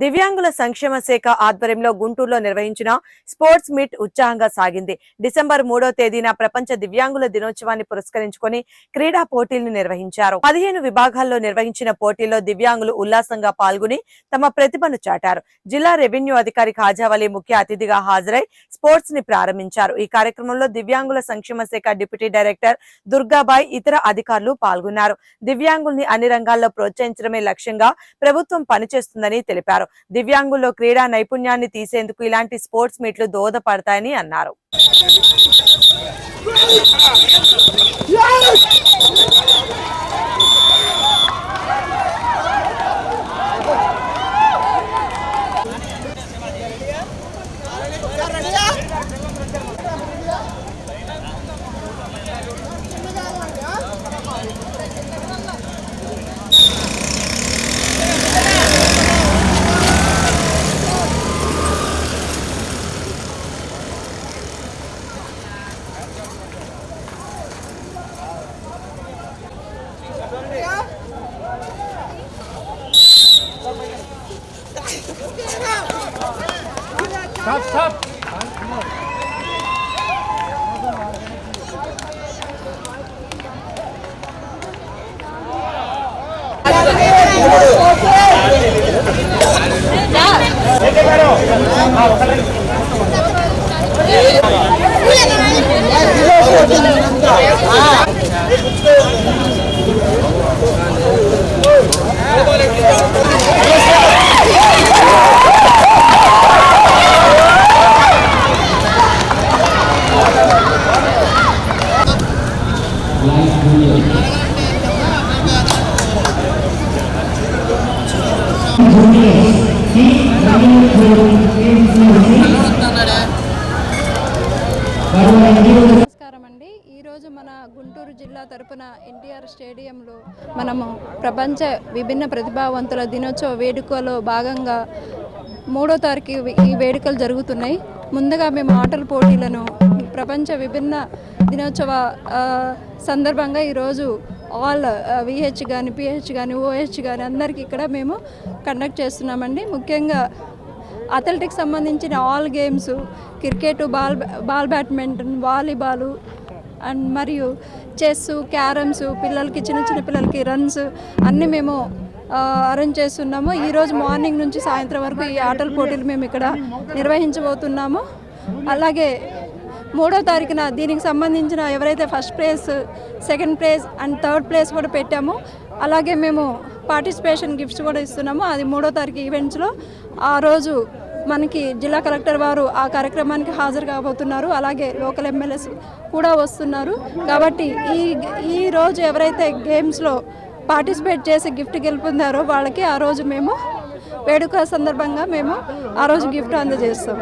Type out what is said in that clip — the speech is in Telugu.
దివ్యాంగుల సంక్షేమ శాఖ ఆధ్వర్యంలో గుంటూరులో నిర్వహించిన స్పోర్ట్స్ మీట్ ఉత్సాహంగా సాగింది. డిసెంబర్ మూడో తేదీన ప్రపంచ దివ్యాంగుల దినోత్సవాన్ని పురస్కరించుకొని క్రీడా పోటీలను నిర్వహించారు. పదిహేను విభాగాల్లో నిర్వహించిన పోటీల్లో దివ్యాంగులు ఉల్లాసంగా పాల్గొని తమ ప్రతిభను చాటారు. జిల్లా రెవెన్యూ అధికారి ఖాజావలి ముఖ్య అతిథిగా హాజరై స్పోర్ట్స్ని ప్రారంభించారు. ఈ కార్యక్రమంలో దివ్యాంగుల సంక్షేమ శాఖ డిప్యూటీ డైరెక్టర్ దుర్గాబాయ్ ఇతర అధికారులు పాల్గొన్నారు. దివ్యాంగుల్ని అన్ని రంగాల్లో ప్రోత్సహించడమే లక్ష్యంగా ప్రభుత్వం పనిచేస్తుందని తెలిపారు. దివ్యాంగుల్లో క్రీడా నైపుణ్యాన్ని తీసేందుకు ఇలాంటి స్పోర్ట్స్ మీట్లు దోహదపడతాయని అన్నారు. 탑, 탑! ¡Vamos, నమస్కారం అండి ఈరోజు మన గుంటూరు జిల్లా తరపున ఎన్టీఆర్ స్టేడియంలో మనము ప్రపంచ విభిన్న ప్రతిభావంతుల దినోత్సవ వేడుకలో భాగంగా మూడో తారీఖు ఈ వేడుకలు జరుగుతున్నాయి. ముందుగా మేము ఆటల పోటీలను ప్రపంచ విభిన్న దినోత్సవ సందర్భంగా ఈరోజు ఆల్ విహెచ్ కానీ పిహెచ్ కానీ ఓహెచ్ కానీ అందరికీ ఇక్కడ మేము కండక్ట్ చేస్తున్నామండి. ముఖ్యంగా అథ్లెటిక్స్ సంబంధించిన all games cricket ball ball badminton volleyball and మరియు చెస్ క్యారమ్స్ పిల్లలకి చిన్న చిన్న పిల్లలకి రన్స్ అన్నీ మేము అరేంజ్ చేస్తున్నాము. ఈరోజు మార్నింగ్ నుంచి సాయంత్రం వరకు ఈ ఆటల పోటీలు మేము ఇక్కడ నిర్వహించబోతున్నాము. అలాగే మూడో తారీఖున దీనికి సంబంధించిన ఎవరైతే first place second place and third place కూడా పెట్టామో అలాగే మేము పార్టిసిపేషన్ గిఫ్ట్స్ కూడా ఇస్తున్నాము. అది మూడో తారీఖు ఈవెంట్స్లో. ఆ రోజు మనకి జిల్లా కలెక్టర్ వారు ఆ కార్యక్రమానికి హాజరు కాబోతున్నారు. అలాగే లోకల్ ఎమ్మెల్యేస్ కూడా వస్తున్నారు. కాబట్టి ఈ ఈ రోజు ఎవరైతే గేమ్స్లో పార్టిసిపేట్ చేసి గిఫ్ట్ గెలుపొందారో వాళ్ళకి ఆ రోజు మేము వేడుక సందర్భంగా మేము ఆ రోజు గిఫ్ట్ అందజేస్తాం.